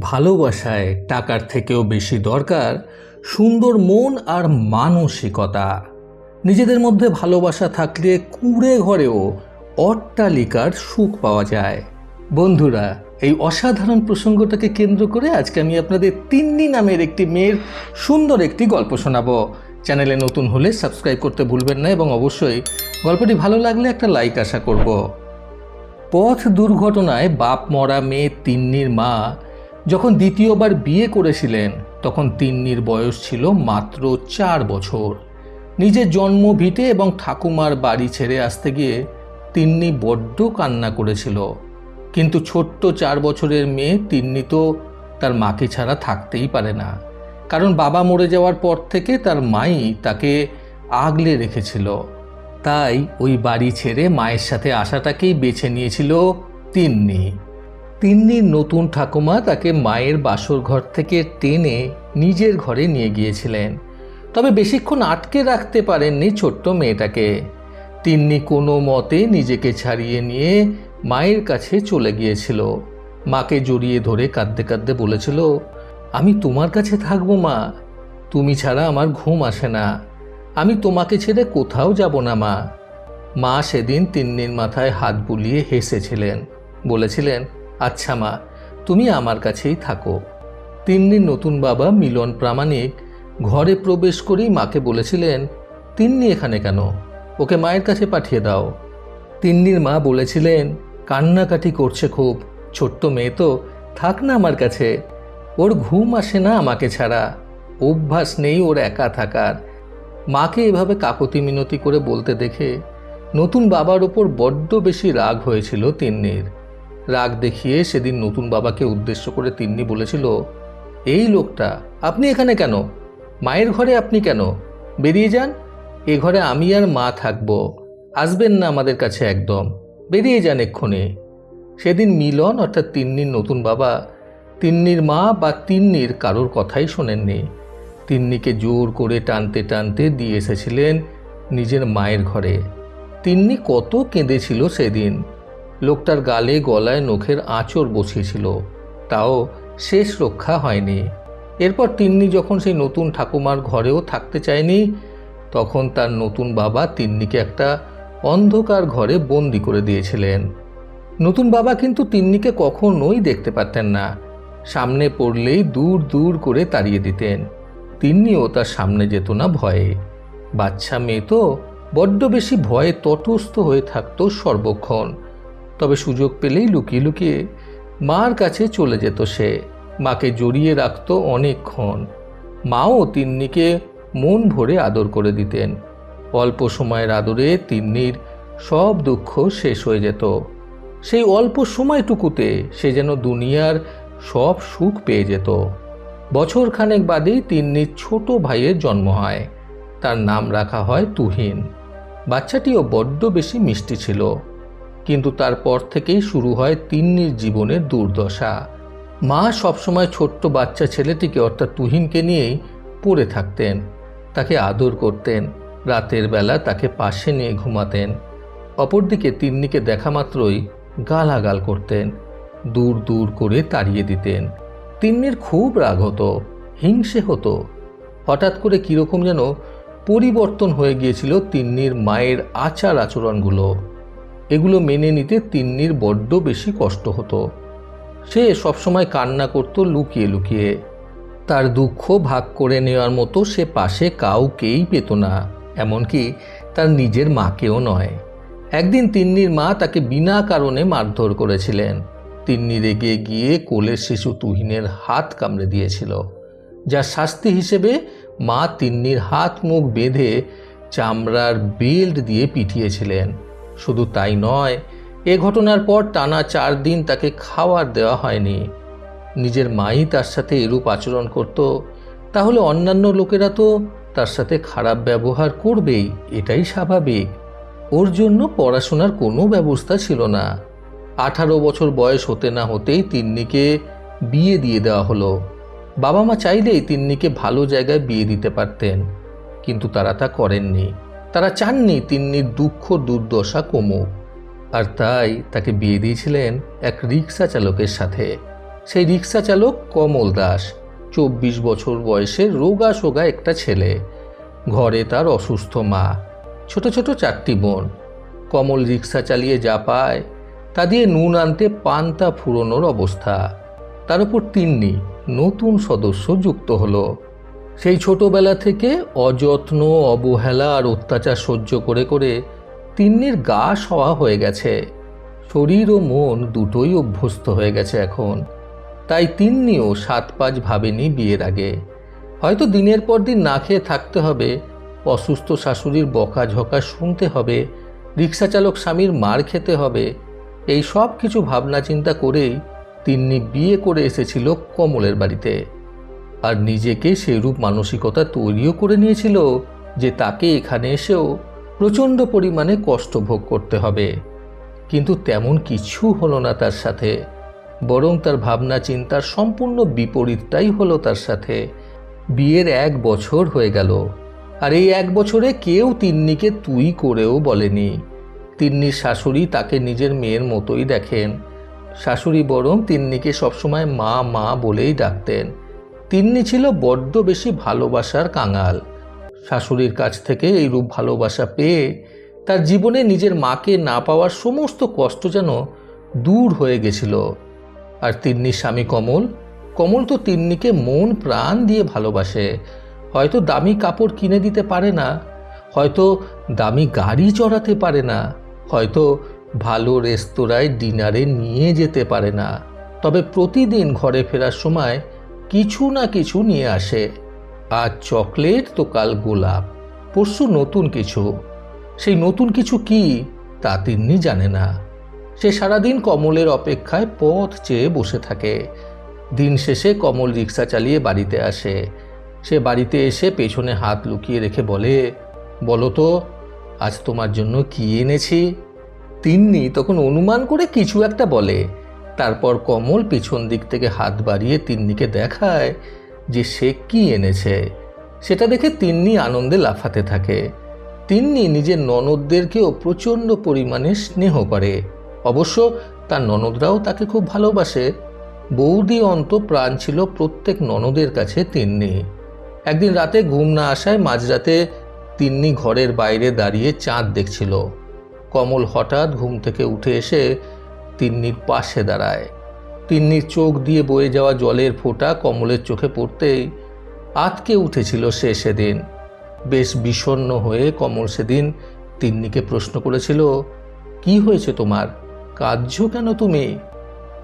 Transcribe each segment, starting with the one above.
ভালোবাসায় টাকার থেকেও বেশি দরকার সুন্দর মন আর মানসিকতা। নিজেদের মধ্যে ভালোবাসা থাকলে কুড়ে ঘরেও অট্টালিকার সুখ পাওয়া যায়। বন্ধুরা, এই অসাধারণ প্রসঙ্গটাকে কেন্দ্র করে আজকে আমি আপনাদের তিন্নি নামের একটি মেয়ের সুন্দর একটি গল্প শোনাবো। চ্যানেলে নতুন হলে সাবস্ক্রাইব করতে ভুলবেন না এবং অবশ্যই গল্পটি ভালো লাগলে একটা লাইক আশা করব। পথ দুর্ঘটনায় বাপ মরা মেয়ে তিন্নির মা যখন দ্বিতীয়বার বিয়ে করেছিলেন, তখন তিন্নির বয়স ছিল মাত্র চার বছর। নিজের জন্ম ভিটে এবং ঠাকুমার বাড়ি ছেড়ে আসতে গিয়ে তিন্নি বড্ড কান্না করেছিল। কিন্তু ছোট্ট চার বছরের মেয়ে তিন্নি তো তার মাকে ছাড়া থাকতেই পারে না। কারণ বাবা মরে যাওয়ার পর থেকে তার মাই তাকে আগলে রেখেছিল। তাই ওই বাড়ি ছেড়ে মায়ের সাথে আসাটাকেই বেছে নিয়েছিল তিন্নি। তিন্নির নতুন ঠাকুমা তাকে মায়ের বাসর ঘর থেকে টেনে নিজের ঘরে নিয়ে গিয়েছিলেন। তবে বেশিক্ষণ আটকে রাখতে পারেননি ছোট্ট মেয়েটাকে। তিন্নি কোনো মতে নিজেকে ছাড়িয়ে নিয়ে মায়ের কাছে চলে গিয়েছিল। মাকে জড়িয়ে ধরে কাঁদতে কাঁদতে বলেছিল, আমি তোমার কাছে থাকব, মা। তুমি ছাড়া আমার ঘুম আসে না। আমি তোমাকে ছেড়ে কোথাও যাব না, মা। মা সেদিন তিন্নির মাথায় হাত বুলিয়ে হেসেছিলেন, বলেছিলেন আচ্ছা মা, তুমি আমার কাছেই থাকো। তিন্নির নতুন বাবা মিলন প্রামাণিক ঘরে প্রবেশ করেই মাকে বলেছিলেন, তিন্নি এখানে কেন? ওকে মায়ের কাছে পাঠিয়ে দাও। তিন্নির মা বলেছিলেন, কান্নাকাটি করছে খুব, ছোট্ট মেয়ে তো, থাক না আমার কাছে। ওর ঘুম আসে না আমাকে ছাড়া। অভ্যাস নেই ওর একা থাকার। মাকে এভাবে কাকতি মিনতি করে বলতে দেখে নতুন বাবার ওপর বড্ড বেশি রাগ হয়েছিল তিন্নির। রাগ দেখিয়ে সেদিন নতুন বাবাকে উদ্দেশ্য করে তিন্নি বলেছিল, এই লোকটা, আপনি এখানে কেন? মায়ের ঘরে আপনি কেন? বেরিয়ে যান। এ ঘরে আমি আর মা থাকব। আসবেন না আমাদের কাছে একদম। বেরিয়ে যান এক্ষুনি। সেদিন মিলন অর্থাৎ তিন্নির নতুন বাবা, তিন্নির মা বা তিন্নির কারোর কথাই শোনেননি। তিন্নিকে জোর করে টানতে টানতে দিয়ে এসেছিলেন নিজের মায়ের ঘরে। তিন্নি কত কেঁদেছিল সেদিন। লোকটার গালে, গলায়, নখের আঁচড় বসিয়েছিল। তাও শেষ রক্ষা হয়নি। এরপর তিন্নি যখন সেই নতুন ঠাকুমার ঘরেও থাকতে চায়নি, তখন তার নতুন বাবা তিন্নিকে একটা অন্ধকার ঘরে বন্দি করে দিয়েছিলেন। নতুন বাবা কিন্তু তিন্নিকে কখনোই দেখতে পারতেন না। সামনে পড়লেই দূর দূর করে তাড়িয়ে দিতেন। তিন্নিও তার সামনে যেত না ভয়ে। বাচ্চা মেয়ে তো বড্ড বেশি ভয়ে তটস্থ হয়ে থাকতো সর্বক্ষণ। তবে সুযোগ পেলেই লুকিয়ে লুকিয়ে মার কাছে চলে যেত সে। মাকে জড়িয়ে রাখত অনেকক্ষণ। মাও তিন্নিকে মন ভরে আদর করে দিতেন। অল্প সময়ের আদরে তিন্নির সব দুঃখ শেষ হয়ে যেত। সেই অল্প সময়টুকুতে সে যেন দুনিয়ার সব সুখ পেয়ে যেত। বছর খানেক বাদেই তিন্নির ছোট ভাইয়ের জন্ম হয়। তার নাম রাখা হয় তুহিন। বাচ্চাটিও বড্ড বেশি মিষ্টি ছিল। কিন্তু তারপর থেকেই শুরু হয় তিন্নির জীবনের দুর্দশা। মা সবসময় ছোট্ট বাচ্চা ছেলেটিকে, অর্থাৎ তুহিনকে নিয়েই পড়ে থাকতেন। তাকে আদর করতেন। রাতের বেলা তাকে পাশে নিয়ে ঘুমাতেন। অপরদিকে তিন্নিকে দেখা মাত্রই গালাগাল করতেন। দূর দূর করে তাড়িয়ে দিতেন। তিন্নির খুব রাগ হতো, হিংসে হতো। হঠাৎ করে কীরকম যেন পরিবর্তন হয়ে গিয়েছিল তিন্নির মায়ের আচার আচরণগুলো এগুলো মেনে নিতে তিন্নির বড্ড বেশি কষ্ট হতো। সে সবসময় কান্না করত লুকিয়ে লুকিয়ে। তার দুঃখ ভাগ করে নেওয়ার মতো সে পাশে কাউকেই পেত না, এমনকি তার নিজের মাকেও নয়। একদিন তিন্নির মা তাকে বিনা কারণে মারধর করেছিলেন। তিন্নি রেগে গিয়ে কোলের শিশু তুহিনের হাত কামড়ে দিয়েছিল, যার শাস্তি হিসেবে মা তিন্নির হাত মুখ বেঁধে চামড়ার বেল্ট দিয়ে পিটিয়েছিলেন। শুধু তাই নয়, এ ঘটনার পর টানা চার দিন তাকে খাওয়ার দেওয়া হয়নি। নিজের মাই তার সাথে এরূপ আচরণ করত, তাহলে অন্যান্য লোকেরা তো তার সাথে খারাপ ব্যবহার করবেই, এটাই স্বাভাবিক। ওর জন্য পড়াশোনার কোনো ব্যবস্থা ছিল না। আঠারো বছর বয়স হতে না হতেই তিন্নিকে বিয়ে দিয়ে দেওয়া হলো। বাবা মা চাইলেই তিন্নিকে ভালো জায়গায় বিয়ে দিতে পারতেন, কিন্তু তারা তা করেননি। তারা চাননি তিন্নির দুঃখ, দুর্দশা কমুক। আর তাই তাকে বিয়ে দিয়েছিলেন এক রিক্সা চালকের সাথে। সেই রিক্সা চালক কমল দাস, চব্বিশ বছর বয়সের রোগা সোগা একটা ছেলে। ঘরে তার অসুস্থ মা। ছোট ছোট চারটি বোন। কমল রিক্সা চালিয়ে যা পায়, তা দিয়ে নুন আনতে পান্তা ফুরোনোর অবস্থা। তার উপর তিন্নি নতুন সদস্য যুক্ত হলো। সেই ছোটবেলা থেকে অযত্ন, অবহেলা আর অত্যাচার সহ্য করে করে তিন্নির গা সওয়া হয়ে গেছে। শরীর ও মন দুটোই অভ্যস্ত হয়ে গেছে এখন। তাই তিন্নিও সাত পাঁচ ভাবেনি বিয়ের আগে। হয়তো দিনের পর দিন না খেয়ে থাকতে হবে, অসুস্থ শাশুড়ির বকাঝকা শুনতে হবে রিক্সা চালক স্বামীর মার খেতে হবে, এই সব কিছু ভাবনা চিন্তা করেই তিন্নি বিয়ে করে এসেছিল কমলের বাড়িতে। আর নিজেকে সেইরূপ মানসিকতা তৈরিও করে নিয়েছিল যে তাকে এখানে এসেও প্রচণ্ড পরিমাণে কষ্ট ভোগ করতে হবে। কিন্তু তেমন কিছু হলো না তার সাথে, বরং তার ভাবনা চিন্তার সম্পূর্ণ বিপরীতটাই হলো তার সাথে। বিয়ের এক বছর হয়ে গেল, আর এই এক বছরে কেউ তিন্নিকে তুই করেও বলেনি। তিন্নির শাশুড়ি তাকে নিজের মেয়ের মতোই দেখেন। শাশুড়ি বরং তিন্নিকে সবসময় মা মা বলেই ডাকতেন। তিন্নি ছিল বড্ড বেশি ভালোবাসার কাঙাল। শাশুড়ির কাছ থেকে এই রূপ ভালোবাসা পেয়ে তার জীবনে নিজের মাকে না পাওয়ার সমস্ত কষ্ট যেন দূর হয়ে গেছিল। আর তিন্নির স্বামী কমল কমল তো তিন্নিকে মন প্রাণ দিয়ে ভালোবাসে। হয়তো দামি কাপড় কিনে দিতে পারে না, হয়তো দামি গাড়ি চড়াতে পারে না, হয়তো ভালো রেস্তোরাঁয় ডিনারে নিয়ে যেতে পারে না। তবে প্রতিদিন ঘরে ফেরার সময় কিছু না কিছু নিয়ে আসে। আজ চকলেট তো কাল গোলাপ, পরশু নতুন কিছু। সেই নতুন কিছু কি, তা তিন্নি জানে না। সে সারাদিন কমলের অপেক্ষায় পথ চেয়ে বসে থাকে। দিন শেষে কমল রিক্সা চালিয়ে বাড়িতে আসে। সে বাড়িতে এসে পেছনে হাত লুকিয়ে রেখে বলে, বলো তো, আজ তোমার জন্য কি এনেছি? তিন্নি তখন অনুমান করে কিছু একটা বলে। তারপর কমল পিছন দিক থেকে হাত বাড়িয়ে তিন্নিকে দেখায় যে সে কি এনেছে। সেটা দেখে তিন্নি আনন্দে লাফাতে থাকে। তিন্নি নিজের ননদদেরকেও প্রচণ্ড পরিমাণে স্নেহ করে। অবশ্য তার ননদরাও তাকে খুব ভালোবাসে। বৌদি অন্ত প্রাণ ছিল প্রত্যেক ননদের কাছে তিন্নি। একদিন রাতে ঘুম না আসায় মাঝরাতে তিন্নি ঘরের বাইরে দাঁড়িয়ে চাঁদ দেখছিল। কমল হঠাৎ ঘুম থেকে উঠে এসে তিন্নির পাশে দাঁড়ায়। তিন্নির চোখ দিয়ে বয়ে যাওয়া জলের ফোঁটা কমলের চোখে পড়তেই আতকে উঠেছিল সে সেদিন। বেশ বিষণ্ণ হয়ে কমল সেদিন তিন্নিকে প্রশ্ন করেছিল, কি হয়েছে তোমার? কাঁদছ কেন তুমি?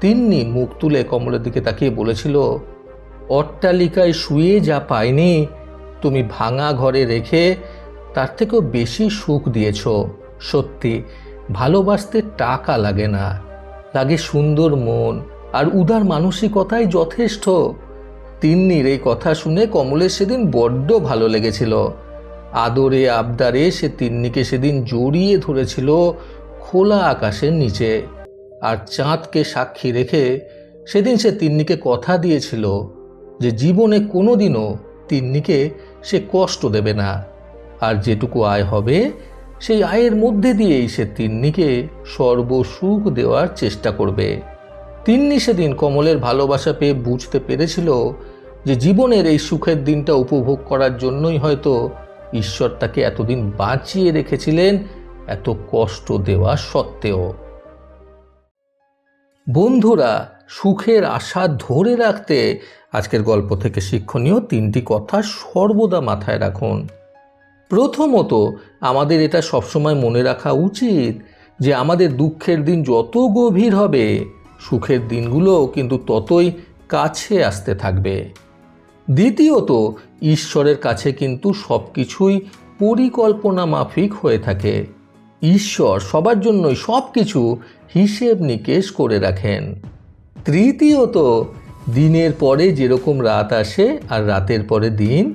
তিন্নি মুখ তুলে কমলের দিকে তাকিয়ে বলেছিল, অট্টালিকায় শুয়ে যা পাইনি, তুমি ভাঙা ঘরে রেখে তার থেকেও বেশি সুখ দিয়েছ। সত্যি, ভালোবাসতে টাকা লাগে না। লাগে সুন্দর মন আর উদার মানসিকতাই যথেষ্ট। তিন্নির এই কথা শুনে কমলের সেদিন বড্ড ভালো লেগেছিল। আদরে আবদারে সে তিন্নিকে সেদিন জড়িয়ে ধরেছিল খোলা আকাশের নিচে। আর চাঁদকে সাক্ষী রেখে সেদিন সে তিন্নিকে কথা দিয়েছিল যে জীবনে কোনোদিনও তিন্নিকে সে কষ্ট দেবে না। আর যেটুকু আয় হবে সেই আয়ের মধ্যে দিয়েই সে তিন্নিকে সর্বসুখ দেওয়ার চেষ্টা করবে। তিন্নি সেদিন কমলের ভালোবাসা পেয়ে বুঝতে পেরেছিল যে জীবনের এই সুখের দিনটা উপভোগ করার জন্যই হয়তো ঈশ্বর তাকে এতদিন বাঁচিয়ে রেখেছিলেন, এত কষ্ট দেওয়া সত্ত্বেও। বন্ধুরা, সুখের আশা ধরে রাখতে আজকের গল্প থেকে শিক্ষণীয় তিনটি কথা সর্বদা মাথায় রাখুন। প্রথমত আমাদের এটা সবসময় মনে রাখা উচিত যে আমাদের দুঃখের দিন যত গভীর হবে, সুখের দিনগুলো কিন্তু ততই কাছে আসতে থাকবে। দ্বিতীয়ত, ঈশ্বরের কাছে কিন্তু সব কিছুই পরিকল্পনা মাফিক হয়ে থাকে। ঈশ্বর সবার জন্যই সব কিছু হিসেব নিকেশ করে রাখেন। তৃতীয়ত, দিনের পরে যেরকম রাত আসে আর রাতের পরে দিন